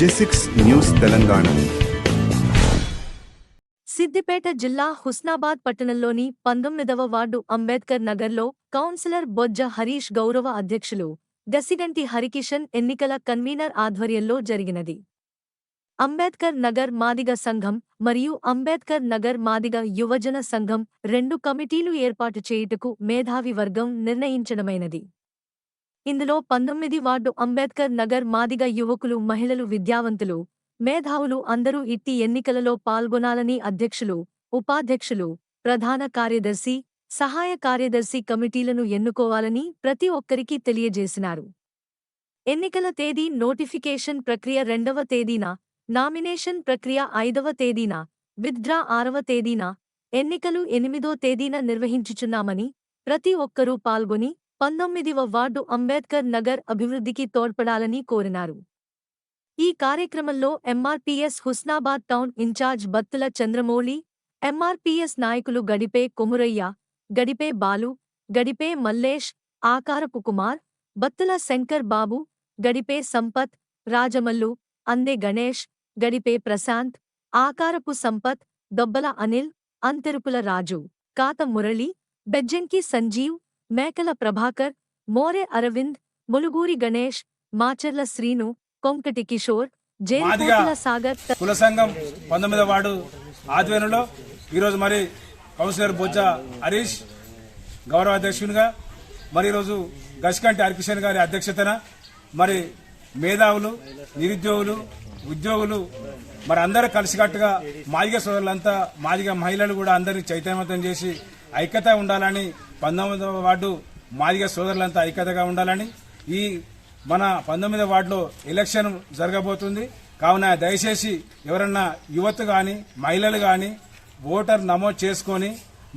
జెసిక్స్ news Telangana. Siddipet జిల్లా హుస్నాబాద్ పట్టణంలోని పంతొమ్మిదవ వార్డు అంబేద్కర్ నగర్లో కౌన్సిలర్ బొజ్జ హరీష్ గౌరవ అధ్యక్షులు గసిగంటి హరికిషన్ ఎన్నికల కన్వీనర్ ఆధ్వర్యంలో జరిగినది. అంబేద్కర్ నగర్ మాదిగ సంఘం మరియు అంబేద్కర్ నగర్ మాదిగ యువజన సంఘం రెండు కమిటీలు ఏర్పాటు చేయుటకు మేధావి వర్గం నిర్ణయించడమైనది. ఇందులో పంతొమ్మిది వార్డు అంబేద్కర్ నగర్ మాదిగ యువకులు మహిళలు విద్యావంతులు మేధావులు అందరూ ఇట్టి ఎన్నికలలో పాల్గొనాలని అధ్యక్షులు ఉపాధ్యక్షులు ప్రధాన కార్యదర్శి సహాయ కార్యదర్శి కమిటీలను ఎన్నుకోవాలని ప్రతి ఒక్కరికి తెలియజేసినారు. ఎన్నికల తేదీ నోటిఫికేషన్ ప్రక్రియ రెండవ తేదీన నామినేషన్ ప్రక్రియ ఐదవ తేదీన విత్డ్రా ఆరవ తేదీన ఎన్నికలు ఎనిమిదో తేదీన నిర్వహించుచున్నామని ప్రతి ఒక్కరూ పాల్గొని పంతొమ్మిదివ వార్డు అంబేద్కర్ నగర్ అభివృద్ధికి తోడ్పడాలని కోరినారు. ఈ కార్యక్రమంలో MRPS Husnabad town in charge Battula Chandramouli MRPS నాయకులు గడిపే కొమురయ్య గడిపే బాలు గడిపే మల్లేష్ ఆకారపు కుమార్ బత్తుల శంకర్ బాబు గడిపే సంపత్ రాజమల్లు అందే గణేష్ గడిపే ప్రశాంత్ ఆకారపు సంపత్ దొబ్బల అనిల్ అంతెరుపుల రాజు కాత మురళి బెజ్జంకి సంజీవ్ మేకల ప్రభాకర్ మోరె అరవింద్ ములుగూరి గణేష్ మాచర్ల శ్రీను కొంకటి కిషోర్ సాగర్ కుల సంఘం పంతొమ్మిదవ వార్డు ఆధ్వర్యంలో ఈరోజు మరి కౌన్సిలర్ బొజ్జ హరీష్ గౌరవ అధ్యక్షునిగా మరి ఈరోజు గష్కంటి హరికిషన్ గారి అధ్యక్షతన మరి మేధావులు నిరుద్యోగులు ఉద్యోగులు మరి అందరూ కలిసికట్టుగా మాదిగ సోదరులంతా మాదిగ మహిళలు కూడా అందరినీ చైతన్యవంతం చేసి ఐక్యత ఉండాలని పంతొమ్మిదవ వార్డు మాదిగ సోదరులంతా ఐక్యతగా ఉండాలని ఈ మన పంతొమ్మిదవ వార్డులో ఎలక్షన్ జరగబోతుంది. కావున దయచేసి ఎవరన్నా యువత కానీ మహిళలు కానీ ఓటర్ నమోదు చేసుకొని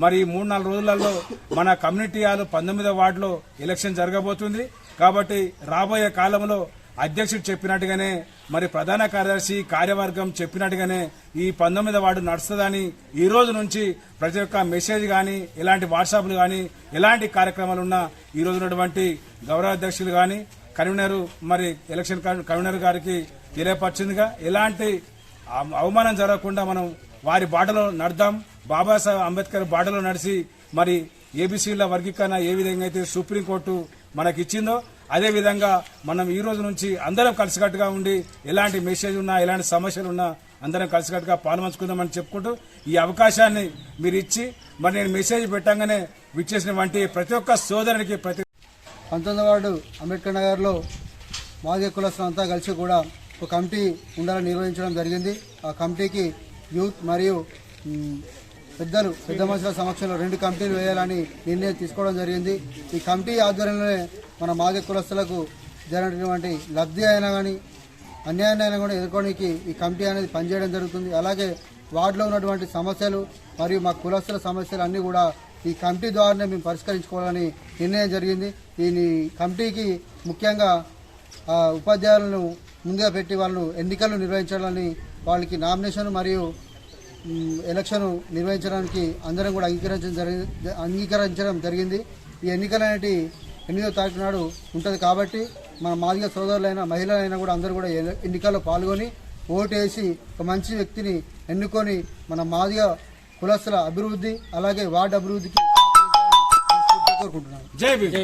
మరి మూడు నాలుగు రోజులలో మన కమ్యూనిటీ హాల్ పంతొమ్మిదవ వార్డులో ఎలక్షన్ జరగబోతుంది. కాబట్టి రాబోయే కాలంలో అధ్యక్షుడు చెప్పినట్టుగానే మరి ప్రధాన కార్యదర్శి కార్యవర్గం చెప్పినట్టుగానే ఈ పంతొమ్మిది వార్డు నడుస్తుందని ఈ రోజు నుంచి ప్రతి ఒక్క మెసేజ్ కానీ ఎలాంటి వాట్సాప్లు కానీ ఎలాంటి కార్యక్రమాలు ఉన్నా ఈ రోజు ఉన్నటువంటి గౌరవ అధ్యక్షులు కానీ కన్వీనర్ మరి ఎలక్షన్ కన్వీనర్ గారికి తెలియపరిచిందిగా ఎలాంటి అవమానం జరగకుండా మనం వారి బాటలో నడదాం బాబాసాహెబ్ అంబేద్కర్ బాటలో నడిచి మరి ఏబీసీల వర్గీకరణ ఏ విధంగా అయితే సుప్రీంకోర్టు మనకి అదేవిధంగా అదే విధంగా మనం ఈ రోజు నుంచి అందరం కలిసికట్టుగా ఉండి ఎలాంటి మెసేజ్ ఉన్నా ఎలాంటి సమస్యలు ఉన్నా అందరం కలిసికట్టుగా పాల్పంచుకుందామని చెప్పుకుంటూ ఈ అవకాశాన్ని మీరు ఇచ్చి మరి నేను మెసేజ్ పెట్టంగానే విచ్చేసిన వంటి ప్రతి ఒక్క సోదరునికి ప్రతి పంతొమ్మిది వార్డు అంబేద్కర్ నగర్లో మాదిగ కులస్తులు అంతా కలిసి కూడా ఒక కమిటీ ఉండాలని నిర్వహించడం జరిగింది. ఆ కమిటీకి యూత్ మరియు పెద్దలు పెద్ద మనుషుల సమక్షంలో రెండు కమిటీలు వేయాలని నిర్ణయం తీసుకోవడం జరిగింది. ఈ కమిటీ ఆధ్వర్యంలోనే మన మాదిగ కులస్తులకు జరిగినటువంటి లబ్ధి అయినా కానీ అన్యాయాన్ని అయినా కూడా ఎదుర్కోవడానికి ఈ కమిటీ అనేది పనిచేయడం జరుగుతుంది. అలాగే వార్డులో ఉన్నటువంటి సమస్యలు మరియు మా కులస్తుల సమస్యలు అన్నీ కూడా ఈ కమిటీ ద్వారానే మేము పరిష్కరించుకోవాలని నిర్ణయం జరిగింది. ఈ కమిటీకి ముఖ్యంగా ఆ, ఉపాధ్యాయులను ముందుగా పెట్టి వాళ్ళు ఎన్నికలు నిర్వహించాలని వాళ్ళకి నామినేషన్ మరియు ఎలక్షన్ నిర్వహించడానికి అందరం కూడా అంగీకరించడం జరిగి అంగీకరించడం జరిగింది. ఈ ఎన్నికలు అనేటి ఎనిమిదో తారీఖు నాడు ఉంటుంది కాబట్టి మన మాదిగ సోదరులైన మహిళలైనా కూడా అందరూ కూడా ఎన్నికల్లో పాల్గొని ఓటేసి ఒక మంచి వ్యక్తిని ఎన్నుకొని మన మాదిగ కులస్తుల అభివృద్ధి అలాగే వార్డు అభివృద్ధికి కోరుకుంటున్నాను. జై భీమ్.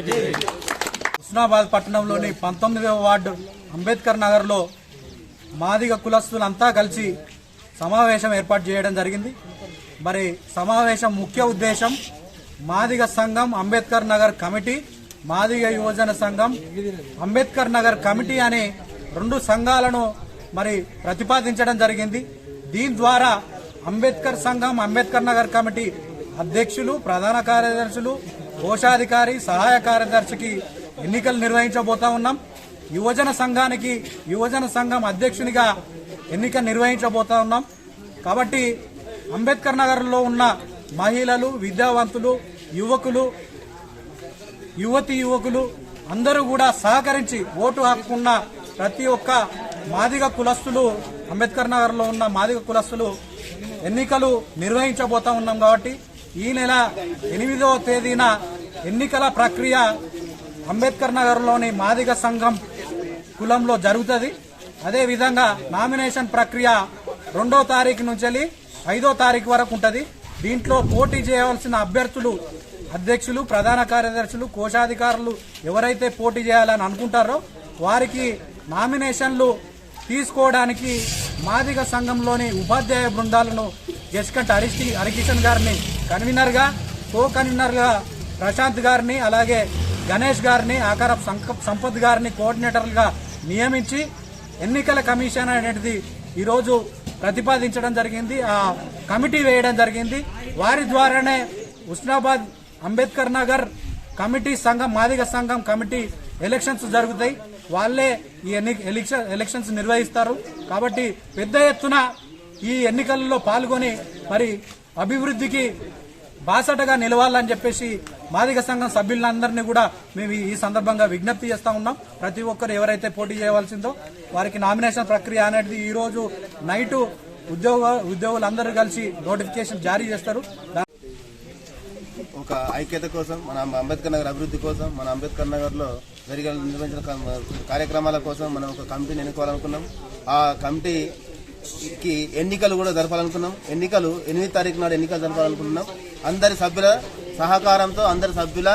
హుస్నాబాద్ పట్టణంలోని పంతొమ్మిదవ వార్డు అంబేద్కర్ నగర్లో మాదిగ కులస్తులంతా కలిసి సమావేశం ఏర్పాటు చేయడం జరిగింది. మరి సమావేశం ముఖ్య ఉద్దేశం మాదిగ సంఘం అంబేద్కర్ నగర్ కమిటీ మాదిగ యువజన సంఘం అంబేద్కర్ నగర్ కమిటీ అనే రెండు సంఘాలను మరి ప్రతిపాదించడం జరిగింది. దీని ద్వారా అంబేద్కర్ సంఘం అంబేద్కర్ నగర్ కమిటీ అధ్యక్షులు ప్రధాన కార్యదర్శులు కోశాధికారి సహాయ కార్యదర్శికి ఎన్నికలు నిర్వహించబోతా ఉన్నాం. యువజన సంఘానికి యువజన సంఘం అధ్యక్షునిగా ఎన్నిక నిర్వహించబోతా ఉన్నాం. కాబట్టి అంబేద్కర్ నగర్లో ఉన్న మహిళలు విద్యావంతులు యువకులు యువతి యువకులు అందరూ కూడా సహకరించి ఓటు హక్కున్న ప్రతి ఒక్క మాదిగ కులస్తులు అంబేద్కర్ నగర్లో ఉన్న మాదిగ కులస్తులు ఎన్నికలు నిర్వహించబోతా ఉన్నాం కాబట్టి ఈ నెల ఎనిమిదవ తేదీన ఎన్నికల ప్రక్రియ అంబేద్కర్ నగర్లోని మాదిగ సంఘం కులంలో జరుగుతుంది. అదే విధంగా నామినేషన్ ప్రక్రియ రెండో తారీఖు నుంచి ఐదో తారీఖు వరకు ఉంటుంది. దీంట్లో పోటీ చేయవలసిన అభ్యర్థులు అధ్యక్షులు ప్రధాన కార్యదర్శులు కోశాధికారులు ఎవరైతే పోటీ చేయాలని అనుకుంటారో వారికి నామినేషన్లు తీసుకోవడానికి మాదిగ సంఘంలోని ఉపాధ్యాయ బృందాలను జస్కంట్ హరిష్టి హరికిషన్ గారిని కన్వీనర్గా కో కన్వీనర్గా ప్రశాంత్ గారిని అలాగే గణేష్ గారిని ఆకారప్ సంక- సంపత్ గారిని కోఆర్డినేటర్లుగా నియమించి ఎన్నికల కమిషన్ అనేది ఈరోజు ప్రతిపాదించడం జరిగింది ఆ కమిటీ వేయడం జరిగింది. వారి ద్వారానే ఉస్నాబాద్ అంబేద్కర్ నగర్ కమిటీ సంఘం మాదిగ సంఘం కమిటీ ఎలక్షన్స్ జరుగుతాయి. వాళ్ళే ఈ ఎన్ని ఎలక్షన్ ఎలక్షన్స్ నిర్వహిస్తారు. కాబట్టి పెద్ద ఎత్తున ఈ ఎన్నికల్లో పాల్గొని మరి అభివృద్ధికి బాసటగా నిలవాలని చెప్పేసి మాదిగ సంఘం సభ్యులందరినీ కూడా మేము ఈ- సందర్భంగా విజ్ఞప్తి చేస్తా ఉన్నాం. ప్రతి ఒక్కరు ఎవరైతే పోటీ చేయవలసిందో వారికి నామినేషన్ ప్రక్రియ అనేది ఈ రోజు నైటు ఉద్యోగ ఉద్యోగులందరూ కలిసి నోటిఫికేషన్ జారీ చేస్తారు. ఒక ఐక్యత కోసం మన అంబేద్కర్ నగర్ అభివృద్ధి కోసం మన అంబేద్కర్ నగర్లో జరిగే నిర్వహించిన కార్యక్రమాల కోసం మనం ఒక కమిటీని ఎన్నుకోవాలనుకున్నాం. ఆ కమిటీకి ఎన్నికలు కూడా జరపాలనుకున్నాం. ఎన్నికలు ఎనిమిది తారీఖు నాడు ఎన్నికలు జరపాలనుకుంటున్నాం. అందరి సభ్యుల సహకారంతో అందరి సభ్యుల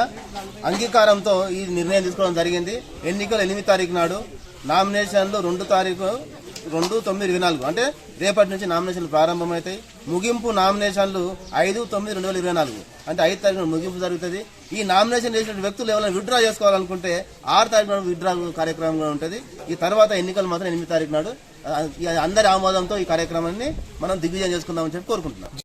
అంగీకారంతో ఈ నిర్ణయం తీసుకోవడం జరిగింది. ఎన్నికలు ఎనిమిది తారీఖు నాడు నామినేషన్లు రెండు తారీఖు రెండు తొమ్మిది ఇరవై నాలుగు. అంటే రేపటి నుంచి నామినేషన్లు ప్రారంభమవుతాయి. ముగింపు నామినేషన్లు ఐదు తొమ్మిది రెండు వేల ఇరవై నాలుగు. అంటే ఐదు తారీఖున ముగింపు జరుగుతుంది. ఈ నామినేషన్ చేసిన వ్యక్తులు ఎవరైనా విత్డ్రా చేసుకోవాలనుకుంటే ఆరు తారీఖు విత్డ్రా కార్యక్రమం కూడా ఉంటుంది. ఈ తర్వాత ఎన్నికలు మాత్రం ఎనిమిది తారీఖు నాడు. అందరి ఆమోదంతో ఈ కార్యక్రమాన్ని మనం దిగ్విజయం చేసుకుందామని చెప్పి కోరుకుంటున్నాం.